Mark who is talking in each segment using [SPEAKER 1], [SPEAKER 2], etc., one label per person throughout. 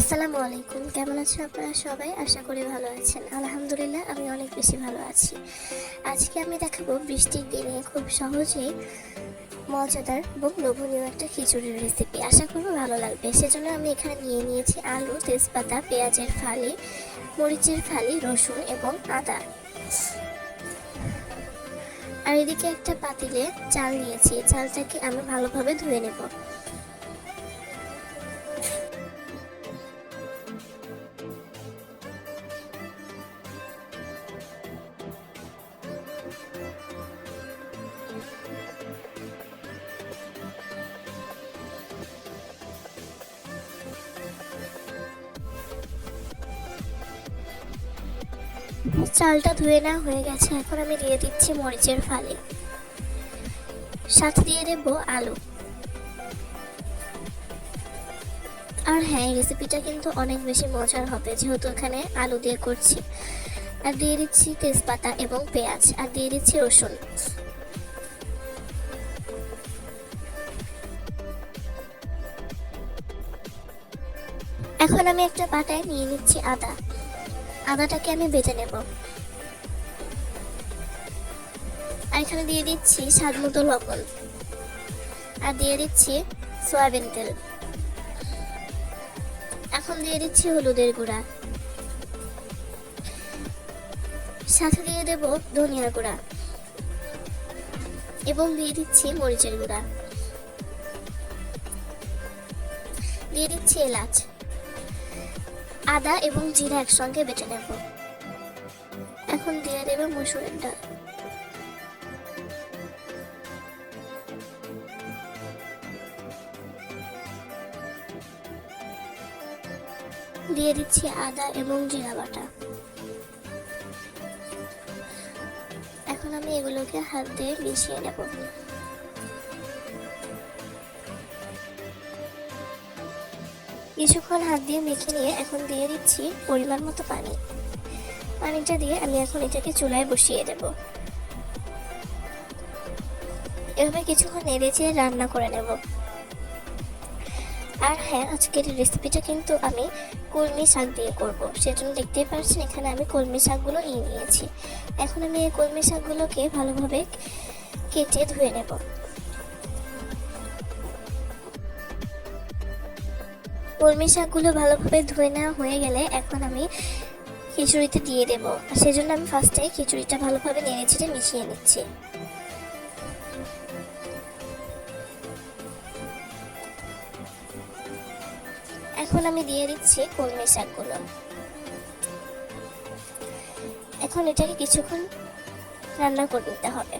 [SPEAKER 1] আসসালামু আলাইকুম। কেমন আছেন আপনারা সবাই? আশা করি ভালো আছেন। আলহামদুলিল্লাহ, আমি অনেক বেশি ভালো আছি। আজকে আমি দেখাবো বৃষ্টির দিনে খুব সহজেই মজাদার এবং লোভনীয় একটা খিচুড়ির রেসিপি আশা করব ভালো লাগবে। সেজন্য আমি এখানে নিয়ে নিয়েছি আলু, তেজপাতা, পেঁয়াজের ফালি, মরিচের ফালি, রসুন এবং আদা। আর এদিকে একটা পাতিলে চাল নিয়েছি। চালটাকে আমি ভালোভাবে ধুয়ে নেব। চালটা ধুয়ে না হয়ে গেছে, এখন আমি দিয়ে দিচ্ছি মরিচের ফালি। সাথে দিয়ে দেব আলু। আর হ্যাঁ এই রেসিপিটা কিন্তু অনেক বেশি মজার হবে, যেহেতু এখানে আলু দিয়ে করছি। আর দিয়ে দিচ্ছি তেজপাতা এবং পেঁয়াজ, আর দিয়ে দিচ্ছি রসুন। এখন আমি একটা পাটায় নিয়ে নিচ্ছি আদা। আদাটাকে আমি বেটে নেব। আর এখানে দিয়ে দিচ্ছি স্বাদ মতো লবণ। আর দিয়ে দিচ্ছি সয়াবিন তেল। এখন দিয়ে দিচ্ছি হলুদের গুঁড়া। সাথে দিয়ে দেব ধনিয়ার গুঁড়া। এবং দিয়ে দিচ্ছি মরিচের গুঁড়া। দিয়ে দিচ্ছি এলাচ। আদা এবং জিরা একসঙ্গে বেটে নেব। এখন দিয়ে দেবে মসুরের ডাল দিয়ে দিচ্ছি আদা এবং জিরা বাটা। এখন আমি এগুলোকে হাত দিয়ে মিশিয়ে নেব। কিছুক্ষণ হাত দিয়ে মেখে নিয়ে এখন দিয়ে দিচ্ছি পরিমাণ মতো পানি। পানিটা দিয়ে আমি এখন এটাকে চুলায় বসিয়ে দেব। এভাবে কিছুক্ষণ নেড়ে চেড়ে রান্না করে নেব। আর হ্যাঁ আজকের রেসিপিটা কিন্তু আমি কলমি শাক দিয়ে করব। সেজন্য দেখতেই পাচ্ছেন, এখানে আমি কলমি শাকগুলো নিয়ে নিয়েছি। এখন আমি এই কলমি শাকগুলোকে ভালোভাবে কেটে ধুয়ে নেব। কলমি শাকগুলো ভালোভাবে ধুয়ে নেওয়া হয়ে গেলে এখন আমি খিচুড়িতে দিয়ে দেব। আর সেজন্য আমি ফার্স্টে খিচুড়িটা ভালোভাবে নেড়ে চেড়ে মিশিয়ে নিচ্ছি। এখন আমি দিয়ে দিচ্ছি কলমি শাকগুলো। এখন এটাকে কিছুক্ষণ রান্না করে নিতে হবে।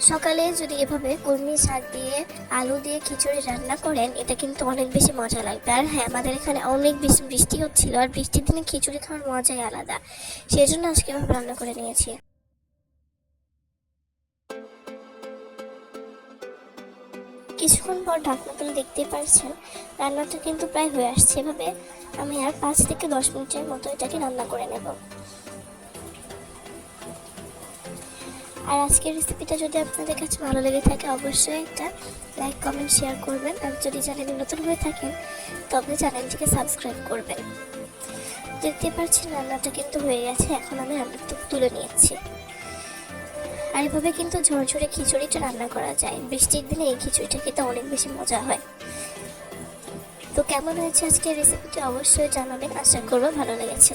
[SPEAKER 1] সকালে যদি এভাবে কলমি শাক দিয়ে, আলু দিয়ে খিচুড়ি রান্না করেন, এটা কিন্তু অনেক বেশি মজা লাগবে। আর হ্যাঁ আমাদের এখানে অনেক বেশি বৃষ্টি হচ্ছিল, আর বৃষ্টির দিনে খিচুড়ি খাওয়ার মজাই আলাদা। সেই জন্য আজকে এভাবে রান্না করে নিয়েছি। কিছুক্ষণ পর ঢাকনা তুলে দেখতেই পারছেন, রান্নাটা কিন্তু প্রায় হয়ে আসছে। এভাবে আমি আর পাঁচ থেকে দশ মিনিটের মতো এটাকে রান্না করে নেব। আর আজকের রেসিপিটা যদি আপনাদের কাছে ভালো লেগে থাকে, অবশ্যই একটা লাইক কমেন্ট শেয়ার করবেন। আর যদি চ্যানেলে নতুন হয়ে থাকেন, তবে চ্যানেলটিকে সাবস্ক্রাইব করবেন। দেখতে পাচ্ছেন, রান্নাটা কিন্তু হয়ে গেছে। এখন আমি রান্নাটা তুলে নিয়েছি। আর এভাবে কিন্তু ঝরঝরে খিচুড়িটা রান্না করা যায়। বৃষ্টির দিনে এই খিচুড়িটা খেতে অনেক বেশি মজা হয়। তো কেমন হয়েছে আজকের রেসিপিটি অবশ্যই জানাবেন। আশা করব ভালো লেগেছে।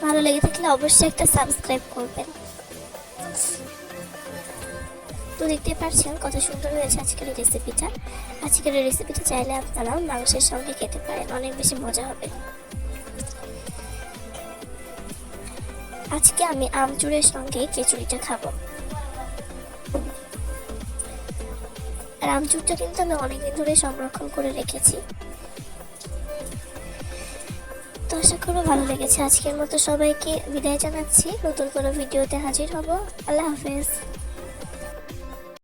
[SPEAKER 1] ভালো লেগে থাকলে অবশ্যই একটা সাবস্ক্রাইব করবেন। তো দেখতে পাচ্ছেন কত সুন্দর হয়েছে আজকের এই রেসিপিটা আজকের এই রেসিপিটা চাইলে আপনারা মাংসের সঙ্গে খেতে পারেন, অনেক বেশি মজা হবে। আজকে আমি আমচুরের সঙ্গে খিচুড়িটা খাব। আর আমচুরটা কিন্তু আমি অনেকদিন ধরে সংরক্ষণ করে রেখেছি। তো আশা করব ভালো লেগেছে। আজকের মতো সবাইকে বিদায় জানাচ্ছি। নতুন কোনো ভিডিওতে হাজির হব। আল্লাহ হাফেজ।